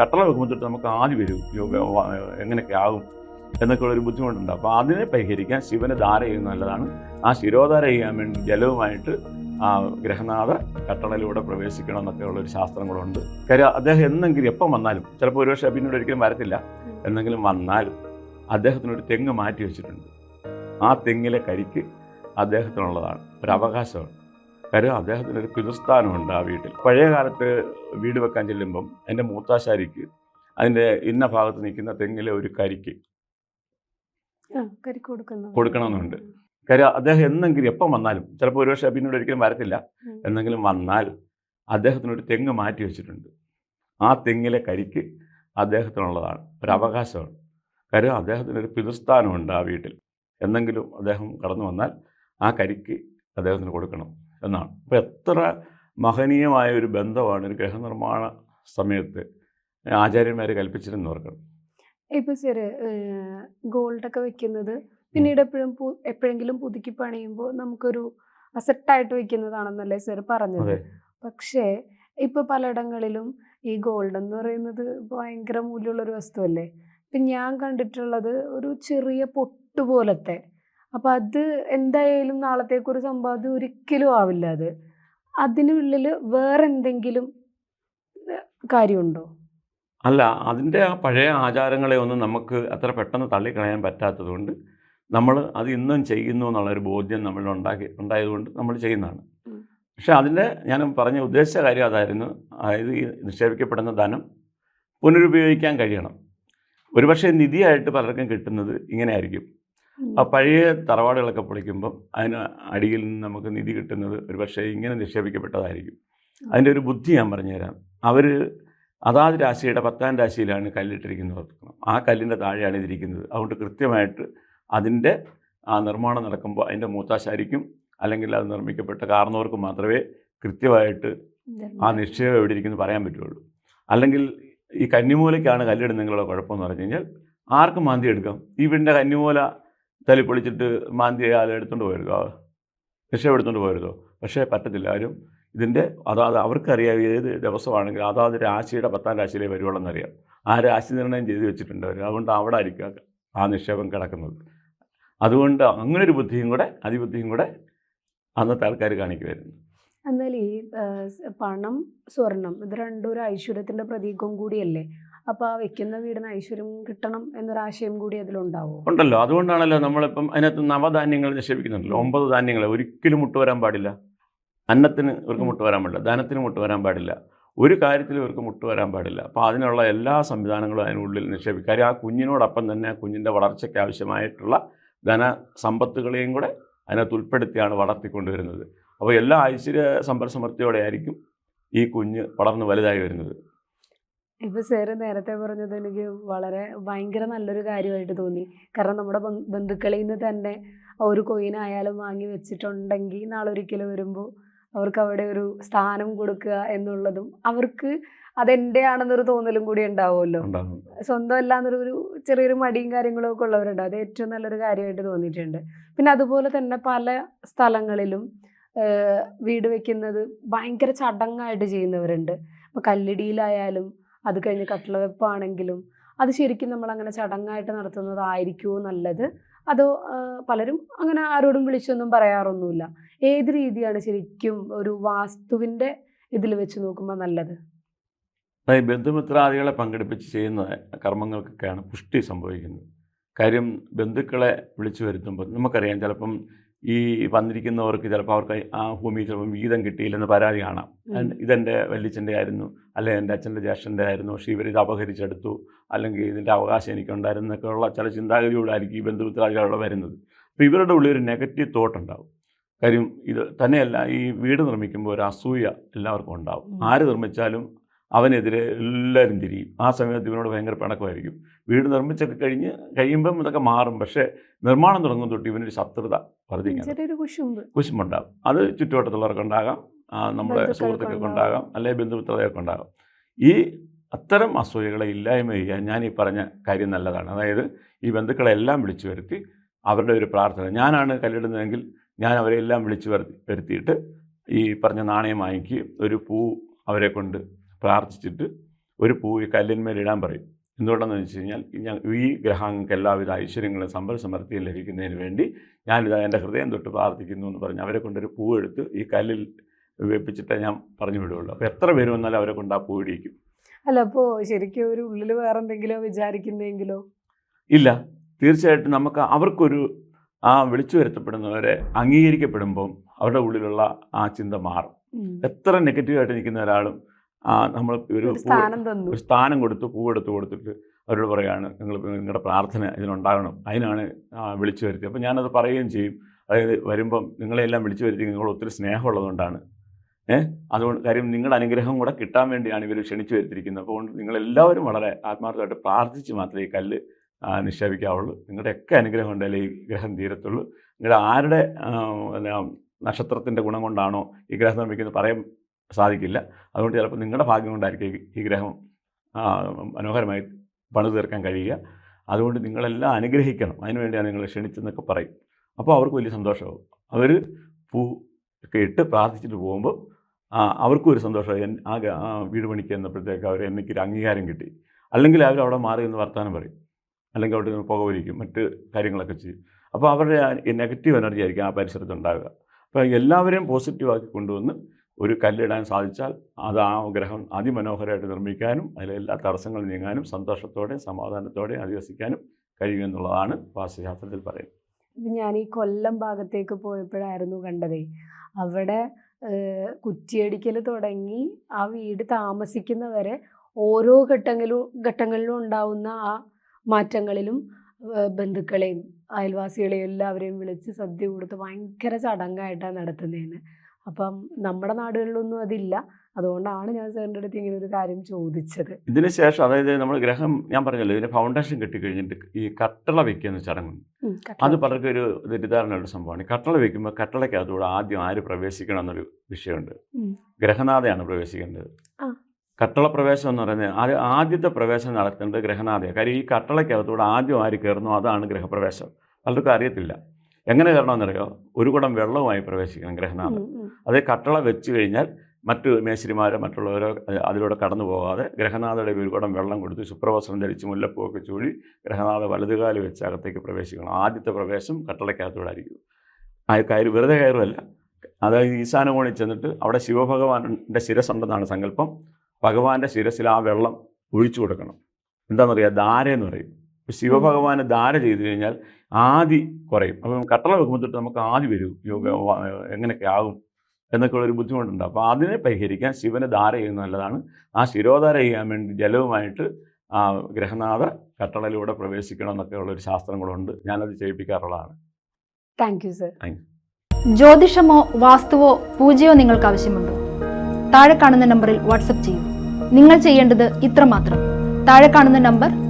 കട്ടള വെക്കുമ്പോൾ തൊട്ട് നമുക്ക് ആദ്യം വരും. എങ്ങനെയൊക്കെ ആകും എന്നൊക്കെ ഉള്ളൊരു ബുദ്ധിമുട്ടുണ്ട്. അപ്പോൾ അതിനെ പരിഹരിക്കാൻ ശിവനെ ധാര ചെയ്യുന്നത് നല്ലതാണ്. ആ ശിരോധാര ചെയ്യാൻ വേണ്ടി ജലവുമായിട്ട് ആ ഗ്രഹനാഥ കട്ടളയിലൂടെ പ്രവേശിക്കണം എന്നൊക്കെ ഉള്ളൊരു ശാസ്ത്രം കൂടെ ഉണ്ട്. കാര്യം അദ്ദേഹം എന്നെങ്കിലും എപ്പം വന്നാലും ചിലപ്പോൾ ഒരുപക്ഷെ പിന്നീട് ഒരിക്കലും വരത്തില്ല. എന്നെങ്കിലും വന്നാലും അദ്ദേഹത്തിനൊരു തെങ്ങ് മാറ്റി വെച്ചിട്ടുണ്ട്. ആ തെങ്ങിലെ കരിക്ക് അദ്ദേഹത്തിനുള്ളതാണ്. ഒരു കാര്യം അദ്ദേഹത്തിന് ഒരു പിതൃസ്ഥാനമുണ്ട് ആ വീട്ടിൽ. പഴയ കാലത്ത് വീട് വെക്കാൻ ചെല്ലുമ്പം എന്റെ മൂത്താശാരിക്ക് അതിന്റെ ഇന്ന ഭാഗത്ത് നിൽക്കുന്ന തെങ്ങിലെ ഒരു കരിക്ക് കൊടുക്കണമെന്നുണ്ട്. കാര്യം അദ്ദേഹം എന്നെങ്കിലും എപ്പം വന്നാലും ചിലപ്പോൾ ഒരുപക്ഷെ പിന്നീട് ഒരിക്കലും വരത്തില്ല. എന്നെങ്കിലും വന്നാൽ അദ്ദേഹത്തിനൊരു തെങ്ങ് മാറ്റി വെച്ചിട്ടുണ്ട്. ആ തെങ്ങിലെ കരിക്ക് അദ്ദേഹത്തിനുള്ളതാണ്. ഒരു അവകാശമാണ്. കാര്യം അദ്ദേഹത്തിന് ഒരു പിതൃസ്ഥാനമുണ്ട് ആ വീട്ടിൽ. എന്നെങ്കിലും അദ്ദേഹം കടന്നു വന്നാൽ ആ കരിക്ക് അദ്ദേഹത്തിന് കൊടുക്കണം. എന്നാണ്. അപ്പോൾ എത്ര മഹനീയമായ ഒരു ബന്ധമാണ് ഒരു ഗൃഹനിർമ്മാണ സമയത്ത് ആചാര്യന്മാർ കൽപ്പിച്ചിരുന്നു ഓർക്കണം ഇപ്പോൾ സാറ് ഗോൾഡൊക്കെ വെക്കുന്നത് പിന്നീട് എപ്പോഴും എപ്പോഴെങ്കിലും പുതുക്കി പണിയുമ്പോൾ നമുക്കൊരു അസറ്റായിട്ട് വെക്കുന്നതാണെന്നല്ലേ സാർ പറഞ്ഞത്. പക്ഷേ ഇപ്പോൾ പലയിടങ്ങളിലും ഈ ഗോൾഡ് എന്ന് പറയുന്നത് ഭയങ്കര മൂല്യമുള്ളൊരു വസ്തുവല്ലേ? ഇപ്പം ഞാൻ കണ്ടിട്ടുള്ളത് ഒരു ചെറിയ പൊട്ട് പോലത്തെ അപ്പം അത് എന്തായാലും നാളത്തേക്ക് ഒരു സമ്പാദ്യം ഒരിക്കലും ആവില്ല അത്. അതിനുള്ളിൽ വേറെ എന്തെങ്കിലും കാര്യമുണ്ടോ? അല്ല അതിന്റെ ആ പഴയ ആചാരങ്ങളെ ഒന്നും നമുക്ക് അത്ര പെട്ടെന്ന് തള്ളിക്കളയാൻ പറ്റാത്തതുകൊണ്ട് നമ്മൾ അത് ഇന്നും ചെയ്യുന്നു എന്നുള്ളൊരു ബോധ്യം നമ്മൾ ഉണ്ടാക്കി ഉണ്ടായതുകൊണ്ട് നമ്മൾ ചെയ്യുന്നതാണ്. പക്ഷേ അതിന്റെ ഞാൻ പറഞ്ഞ ഉദ്ദേശിച്ച കാര്യം അതായിരുന്നു. അതായത് ഈ നിക്ഷേപിക്കപ്പെടുന്ന ധനം പുനരുപയോഗിക്കാൻ കഴിയണം. ഒരുപക്ഷെ നിധിയായിട്ട് പലർക്കും കിട്ടുന്നത് ഇങ്ങനെ ആയിരിക്കും. ആ പഴയ തറവാടുകളൊക്കെ പൊളിക്കുമ്പം അതിന് അടിയിൽ നിന്ന് നമുക്ക് നിധി കിട്ടുന്നത് ഒരു പക്ഷേ ഇങ്ങനെ നിക്ഷേപിക്കപ്പെട്ടതായിരിക്കും. അതിന്റെ ഒരു ബുദ്ധി ഞാൻ പറഞ്ഞുതരാം. അവർ അതാത് രാശിയുടെ പത്താം രാശിയിലാണ് കല്ലിട്ടിരിക്കുന്നത് ഓർക്കണം. ആ കല്ലിന്റെ താഴെയാണ് ഇതിരിക്കുന്നത്. അതുകൊണ്ട് കൃത്യമായിട്ട് അതിന്റെ ആ നിർമ്മാണം നടക്കുമ്പോൾ അതിന്റെ മൂത്താശാരിക്കും അല്ലെങ്കിൽ അത് നിർമ്മിക്കപ്പെട്ട കാരണവർക്ക് മാത്രമേ കൃത്യമായിട്ട് ആ നിക്ഷേപം എവിടെ ഇരിക്കുന്നു പറയാൻ പറ്റുള്ളൂ. അല്ലെങ്കിൽ ഈ കന്നിമൂലയ്ക്കാണ് കല്ലിടുന്നെങ്കിലുള്ള കുഴപ്പമെന്ന് പറഞ്ഞു കഴിഞ്ഞാൽ ആർക്കും മാന്തി എടുക്കാം. ഈ വീടിന്റെ കന്നിമൂല തലി പൊളിച്ചിട്ട് മാന്തി ആൾ എടുത്തുകൊണ്ട് പോയിരുന്നോ? രക്ഷ എടുത്തുകൊണ്ട് പോയിരുന്നോ? പക്ഷേ പറ്റത്തില്ല. ആരും ഇതിന്റെ അതാത് അവർക്കറിയാം ഏത് ദിവസമാണെങ്കിലും അതാത് രാശിയുടെ പത്താം രാശിയിലെ വരുവുള്ളൂ എന്നറിയാം ആ രാശി നിർണയം ചെയ്തു വെച്ചിട്ടുണ്ട് അവർ. അതുകൊണ്ട് അവിടെ ആയിരിക്കും ആ നിക്ഷേപം കിടക്കുന്നത്. അതുകൊണ്ട് അങ്ങനെ ഒരു ബുദ്ധിയും കൂടെ അതിബുദ്ധിയും കൂടെ അന്നത്തെ ആൾക്കാർ കാണിക്കുമായിരുന്നു എന്നാൽ ഈ പണം സ്വർണം ഇത് രണ്ടും ഒരു ഐശ്വര്യത്തിന്റെ പ്രതീകവും കൂടിയല്ലേ? അപ്പൊ ആ വെക്കുന്ന വീടിന് ഐശ്വര്യം കിട്ടണം എന്നൊരാശയം കൂടി അതിലുണ്ടാവും? ഉണ്ടല്ലോ. അതുകൊണ്ടാണല്ലോ നമ്മളിപ്പം അതിനകത്ത് നവധാന്യങ്ങൾ നിക്ഷേപിക്കുന്നുണ്ടല്ലോ. ഒമ്പത് ധാന്യങ്ങൾ ഒരിക്കലും മുട്ടുവരാൻ പാടില്ല. അന്നത്തിന് ഇവർക്ക് മുട്ട് വരാൻ പാടില്ല. ധനത്തിന് മുട്ടുവരാൻ പാടില്ല. ഒരു കാര്യത്തിൽ ഇവർക്ക് മുട്ടുവരാൻ പാടില്ല. അപ്പോൾ അതിനുള്ള എല്ലാ സംവിധാനങ്ങളും അതിനുള്ളിൽ നിക്ഷേപിക്കും. കാര്യം ആ കുഞ്ഞിനോടൊപ്പം തന്നെ ആ കുഞ്ഞിന്റെ വളർച്ചയ്ക്ക് ആവശ്യമായിട്ടുള്ള ധന സമ്പത്തുകളെയും കൂടെ അതിനകത്ത് ഉൾപ്പെടുത്തിയാണ് വളർത്തിക്കൊണ്ടുവരുന്നത്. അപ്പോൾ എല്ലാ ഐശ്വര്യ സമ്പൽ സമൃദ്ധിയോടെ ആയിരിക്കും ഈ കുഞ്ഞ് വളർന്ന് വലുതായി വരുന്നത്. ഇപ്പൊ സാറ് നേരത്തെ പറഞ്ഞത് എനിക്ക് വളരെ ഭയങ്കര നല്ലൊരു കാര്യമായിട്ട് തോന്നി. കാരണം നമ്മുടെ ബന്ധു- ബന്ധുക്കളിൽ നിന്ന് തന്നെ ഒരു കൊയിനായാലും വാങ്ങി വെച്ചിട്ടുണ്ടെങ്കിൽ നാളെ ഒരിക്കലും വരുമ്പോൾ അവർക്ക് അവിടെ ഒരു സ്ഥാനം കൊടുക്കുക എന്നുള്ളതും അവർക്ക് അതെന്റെ ആണെന്നൊരു തോന്നലും കൂടി ഉണ്ടാവുമല്ലോ. സ്വന്തം അല്ലാന്നൊരു ഒരു ചെറിയൊരു മടിയും കാര്യങ്ങളും ഒക്കെ ഉള്ളവരുണ്ട്. അത് ഏറ്റവും നല്ലൊരു കാര്യമായിട്ട് തോന്നിയിട്ടുണ്ട്. പിന്നെ അതുപോലെ തന്നെ പല സ്ഥലങ്ങളിലും വീട് വെക്കുന്നത് ഭയങ്കര ചടങ്ങായിട്ട് ചെയ്യുന്നവരുണ്ട്. ഇപ്പോൾ കല്ലിടിയിലായാലും അത് കഴിഞ്ഞ് കട്ടിള വെപ്പാണെങ്കിലും അത് ശരിക്കും നമ്മൾ അങ്ങനെ ചടങ്ങായിട്ട് നടത്തുന്നതായിരിക്കുമോ നല്ലത്? അതോ പലരും അങ്ങനെ ആരോടും വിളിച്ചൊന്നും പറയാറൊന്നുമില്ല. ഏത് രീതിയാണ് ശരിക്കും ഒരു വാസ്തുവിന്റെ ഇതിൽ വെച്ച് നോക്കുമ്പോൾ നല്ലത്? അതായത് ബന്ധുമിത്രാദികളെ പങ്കെടുപ്പിച്ച് ചെയ്യുന്ന കർമ്മങ്ങൾക്കൊക്കെയാണ് പുഷ്ടി സംഭവിക്കുന്നത്. കാര്യം ബന്ധുക്കളെ വിളിച്ചു വരുത്തുമ്പോൾ നമുക്കറിയാം ചിലപ്പം ഈ വന്നിരിക്കുന്നവർക്ക് ചിലപ്പോൾ അവർക്ക് ആ ഭൂമി ചിലപ്പോൾ വീതം കിട്ടിയില്ലെന്ന് പരാതി കാണാം. ഇതെന്റെ വല്യച്ഛന്റെ ആയിരുന്നു അല്ലെങ്കിൽ എന്റെ അച്ഛന്റെ ജ്യേഷ്ഠന്റെ ആയിരുന്നു പക്ഷേ ഇവരിത് അപഹരിച്ചെടുത്തു അല്ലെങ്കിൽ ഇതിന്റെ അവകാശം എനിക്കുണ്ടായിരുന്നു എന്നൊക്കെയുള്ള ചില ചിന്താഗതിയോടായിരിക്കും ഈ ബന്ധുമിത്രാദികളവിടെ വരുന്നത്. അപ്പോൾ ഇവരുടെ ഉള്ളിൽ ഒരു നെഗറ്റീവ് തോട്ട് ഉണ്ടാവും. കാര്യം ഇത് തന്നെയല്ല ഈ വീട് നിർമ്മിക്കുമ്പോൾ ഒരു അസൂയ എല്ലാവർക്കും ഉണ്ടാവും. ആര് നിർമ്മിച്ചാലും അവനെതിരെ എല്ലാവരും തിരിയും. ആ സമയത്ത് ഇവനോട് ഭയങ്കര പിണക്കമായിരിക്കും. വീട് നിർമ്മിച്ചൊക്കെ കഴിഞ്ഞ് കഴിയുമ്പം ഇതൊക്കെ മാറും. പക്ഷേ നിർമ്മാണം തുടങ്ങും തൊട്ട് ഇവനൊരു ശത്രുത വർദ്ധിക്കും ചെറിയൊരു കുശുമ്പ്. കുശുമ്പുണ്ടാകും. അത് ചുറ്റുവട്ടത്തുള്ളവർക്ക് ഉണ്ടാകാം. നമ്മുടെ സുഹൃത്തുക്കൾക്ക് ഉണ്ടാകാം. അല്ലെങ്കിൽ ബന്ധുമിത്രതയൊക്കെ ഈ അത്തരം അസൂയകളെ ഇല്ലായ്മ ചെയ്യാൻ ഞാൻ ഈ പറഞ്ഞ കാര്യം നല്ലതാണ്. അതായത് ഈ ബന്ധുക്കളെല്ലാം വിളിച്ചു വരുത്തി അവരുടെ ഒരു പ്രാർത്ഥന. ഞാനാണ് കല്ലിടുന്നതെങ്കിൽ ഞാൻ അവരെ എല്ലാം വിളിച്ചു വരുത്തി വരുത്തിയിട്ട് ഈ പറഞ്ഞ നാണയം വാങ്ങിക്കുകയും ഒരു പൂ അവരെ കൊണ്ട് പ്രാർത്ഥിച്ചിട്ട് ഒരു പൂ ഈ കല്ലിന്മേൽ ഇടാൻ പറയും. എന്തുകൊണ്ടെന്ന് വെച്ച് കഴിഞ്ഞാൽ ഞാൻ ഈ ഗ്രഹങ്ങൾക്ക് എല്ലാവിധ ഐശ്വര്യങ്ങളും സമ്പൽ സമൃദ്ധിയും ലഭിക്കുന്നതിന് വേണ്ടി ഞാനിത് എന്റെ ഹൃദയം തൊട്ട് പ്രാർത്ഥിക്കുന്നു എന്ന് പറഞ്ഞ് അവരെ കൊണ്ടൊരു പൂ എടുത്ത് ഈ കല്ലിൽ വെപ്പിച്ചിട്ടേ ഞാൻ പറഞ്ഞു വിടുകയുള്ളൂ. അപ്പോൾ എത്ര പേര് വന്നാലും അവരെ കൊണ്ട് ആ പൂ ഇടിക്കും അല്ല അപ്പോൾ ശരിക്കും ഒരു ഉള്ളിൽ വേറെ എന്തെങ്കിലോ വിചാരിക്കുന്നെങ്കിലോ ഇല്ല. തീർച്ചയായിട്ടും നമുക്ക് അവർക്കൊരു ആ വിളിച്ചു വരുത്തപ്പെടുന്നവരെ അംഗീകരിക്കപ്പെടുമ്പം അവരുടെ ഉള്ളിലുള്ള ആ ചിന്ത മാറും. എത്ര നെഗറ്റീവായിട്ട് നിൽക്കുന്ന ഒരാളും നമ്മൾ ഒരു ഒരു സ്ഥാനം കൊടുത്തു പൂവെടുത്ത് കൊടുത്തിട്ട് അവരോട് പറയുകയാണ് നിങ്ങൾ നിങ്ങളുടെ പ്രാർത്ഥന ഇതിനുണ്ടാകണം. അതിനാണ് ആ, വിളിച്ചു വരുത്തിയത്. അപ്പോൾ ഞാനത് പറയുകയും ചെയ്യും. അതായത് വരുമ്പം നിങ്ങളെല്ലാം വിളിച്ചു വരുത്തി നിങ്ങൾ ഒത്തിരി സ്നേഹമുള്ളതുകൊണ്ടാണ്. ഏഹ് അതുകൊണ്ട് കാര്യം നിങ്ങളുടെ അനുഗ്രഹം കൂടെ കിട്ടാൻ വേണ്ടിയാണ് ഇവർ ക്ഷണിച്ചു വരുത്തിയിരിക്കുന്നത്. അപ്പോൾ നിങ്ങളെല്ലാവരും വളരെ ആത്മാർത്ഥമായിട്ട് പ്രാർത്ഥിച്ച് മാത്രമേ ഈ കല്ല് ആ, നിക്ഷേപിക്കാവുള്ളൂ. നിങ്ങളുടെയൊക്കെ അനുഗ്രഹം ഉണ്ടല്ലേ ഈ ഗ്രഹം തീരത്തുള്ളൂ. നിങ്ങളുടെ ആരുടെ ആ, നക്ഷത്രത്തിന്റെ ഗുണം കൊണ്ടാണോ ഈ ഗ്രഹം നിർമ്മിക്കുന്നത്? പറയാൻ സാധിക്കില്ല. അതുകൊണ്ട് ചിലപ്പോൾ നിങ്ങളുടെ ഭാഗ്യം കൊണ്ടായിരിക്കും ഈ- ഗ്രഹം മനോഹരമായി പണിത് തീർക്കാൻ കഴിയുക. അതുകൊണ്ട് നിങ്ങളെല്ലാം അനുഗ്രഹിക്കണം. അതിനുവേണ്ടിയാണ് നിങ്ങൾ ക്ഷണിച്ചെന്നൊക്കെ പറയും. അപ്പോൾ അവർക്ക് വലിയ സന്തോഷമാവും. അവർ പൂ ഒക്കെ ഇട്ട് പ്രാർത്ഥിച്ചിട്ട് പോകുമ്പോൾ അവർക്കും ഒരു സന്തോഷമായി ആ വീട് പണിക്ക് എന്നപ്പോഴത്തേക്ക് അവർ എനിക്കൊരു അംഗീകാരം കിട്ടി. അല്ലെങ്കിൽ അവർ അവിടെ മാറി എന്ന് വർത്തമാനം പറയും. അല്ലെങ്കിൽ അവിടെ നിന്ന് പുകവലിക്കും മറ്റ് കാര്യങ്ങളൊക്കെ ചെയ്യും. അപ്പോൾ അവരുടെ നെഗറ്റീവ് എനർജി ആയിരിക്കും ആ പരിസരത്ത് ഉണ്ടാകുക അപ്പോൾ എല്ലാവരെയും പോസിറ്റീവാക്കി കൊണ്ടുവന്ന് ഒരു കല്ലിടാൻ സാധിച്ചാൽ അത് ആ ഗ്രഹം അതിമനോഹരമായിട്ട് നിർമ്മിക്കാനും അതിലെ എല്ലാ തടസ്സങ്ങളും നീങ്ങാനും സന്തോഷത്തോടെ സമാധാനത്തോടെ അധിവസിക്കാനും കഴിയുമെന്നുള്ളതാണ് വാസ്തുശാസ്ത്രത്തിൽ പറയുന്നത്. ഞാൻ ഈ കൊല്ലം ഭാഗത്തേക്ക് പോയപ്പോഴായിരുന്നു കണ്ടതേ. അവിടെ കുറ്റിയടിക്കൽ തുടങ്ങി ആ വീട് താമസിക്കുന്നവരെ ഓരോ ഘട്ടങ്ങളിലും ഘട്ടങ്ങളിലും ഉണ്ടാവുന്ന ആ മാറ്റങ്ങളിലും ബന്ധുക്കളെയും അയൽവാസികളെയും എല്ലാവരെയും വിളിച്ച് സദ്യ കൊടുത്ത് ഭയങ്കര ചടങ്ങായിട്ടാണ് നടത്തുന്നതെന്ന്. അപ്പം നമ്മുടെ നാടുകളിലൊന്നും അതില്ല. അതുകൊണ്ടാണ് ഞാൻ സാറിന്റെ അടുത്ത് ഇങ്ങനെ ഒരു കാര്യം ചോദിച്ചത്. ഇതിന് ശേഷം അതായത് നമ്മൾ ഗ്രഹം ഞാൻ പറഞ്ഞല്ലോ ഇതിന് ഫൗണ്ടേഷൻ കെട്ടിക്കഴിഞ്ഞിട്ട് ഈ കട്ടള വെക്കുന്ന ചടങ്ങുണ്ട് ഉം, അത്. പലർക്കും ഒരു തെറ്റിദ്ധാരണയുള്ള സംഭവമാണ്. കട്ടള വെക്കുമ്പോൾ കട്ടളയ്ക്കകത്തൂടെ ആദ്യം ആര് പ്രവേശിക്കണം എന്നൊരു വിഷയമുണ്ട് ഗ്രഹനാഥയാണ് പ്രവേശിക്കേണ്ടത്. കട്ടള പ്രവേശം എന്ന് പറയുന്നത് ആദ്യ ആദ്യത്തെ പ്രവേശനം നടത്തേണ്ടത് ഗ്രഹനാഥയാണ്. കാര്യം ഈ കട്ടളയ്ക്കകത്തൂടെ ആദ്യം ആര് കയറുന്നു അതാണ് ഗ്രഹപ്രവേശം. പലർക്കും അറിയത്തില്ല. എങ്ങനെ കയറണമെന്നറിയോ? ഒരു കുടം വെള്ളവുമായി പ്രവേശിക്കണം ഗ്രഹനാഥൻ. അതേ കട്ടള വെച്ച് കഴിഞ്ഞാൽ മറ്റു മേശരിമാരോ മറ്റുള്ളവരോ അതിലൂടെ കടന്നു പോകാതെ ഗ്രഹനാഥയുടെ ഒരു കുടം വെള്ളം കൊടുത്ത് ശുപ്രവസ്ത്രം ധരിച്ച് മുല്ലപ്പൂവൊക്കെ ചൂടി ഗ്രഹനാഥ വലതുകാൽ വെച്ച് അകത്തേക്ക് പ്രവേശിക്കണം. ആദ്യത്തെ പ്രവേശം കട്ടളയ്ക്കകത്തൂടെ ആയിരിക്കും ആ കയറി വെറുതെ കയറുമല്ല അതായത് ഈശാനകോണിൽ ചെന്നിട്ട് അവിടെ ശിവഭഗവാന്റെ ശിരസുണ്ടെന്നാണ് സങ്കല്പം. ഭഗവാന്റെ ശിരസിൽ ആ വെള്ളം ഒഴിച്ചു കൊടുക്കണം. എന്താണെന്നറിയാം? ധാര എന്ന് പറയും. ശിവഭഗവാന് ധാര ചെയ്തു കഴിഞ്ഞാൽ ആദി കുറയും. അപ്പം കട്ടള വെക്കുമ്പോൾ തൊട്ട് നമുക്ക് ആദി വരും. യോഗ എങ്ങനെയൊക്കെ ആകും എന്നൊക്കെ ഉള്ളൊരു ബുദ്ധിമുട്ടുണ്ട്. അപ്പോൾ അതിനെ പരിഹരിക്കാൻ ശിവനെ ധാര ചെയ്യുന്നത് നല്ലതാണ്. ആ ശിരോധാര ചെയ്യാൻ വേണ്ടി ജലവുമായിട്ട് ആ ഗ്രഹനാഥ കട്ടളയിലൂടെ പ്രവേശിക്കണം എന്നൊക്കെ ഉള്ളൊരു ശാസ്ത്രം കൂടെ ഞാനത് ചെയ്യിപ്പിക്കാറുള്ളതാണ്. താങ്ക് യു സർ ജ്യോതിഷമോ വാസ്തുവോ പൂജയോ നിങ്ങൾക്ക് ആവശ്യമുണ്ടോ? താഴെ കാണുന്ന നമ്പറിൽ വാട്സപ്പ് ചെയ്യൂ. നിങ്ങൾ ചെയ്യേണ്ടത് ഇത്രമാത്രം. താഴെ കാണുന്ന നമ്പർ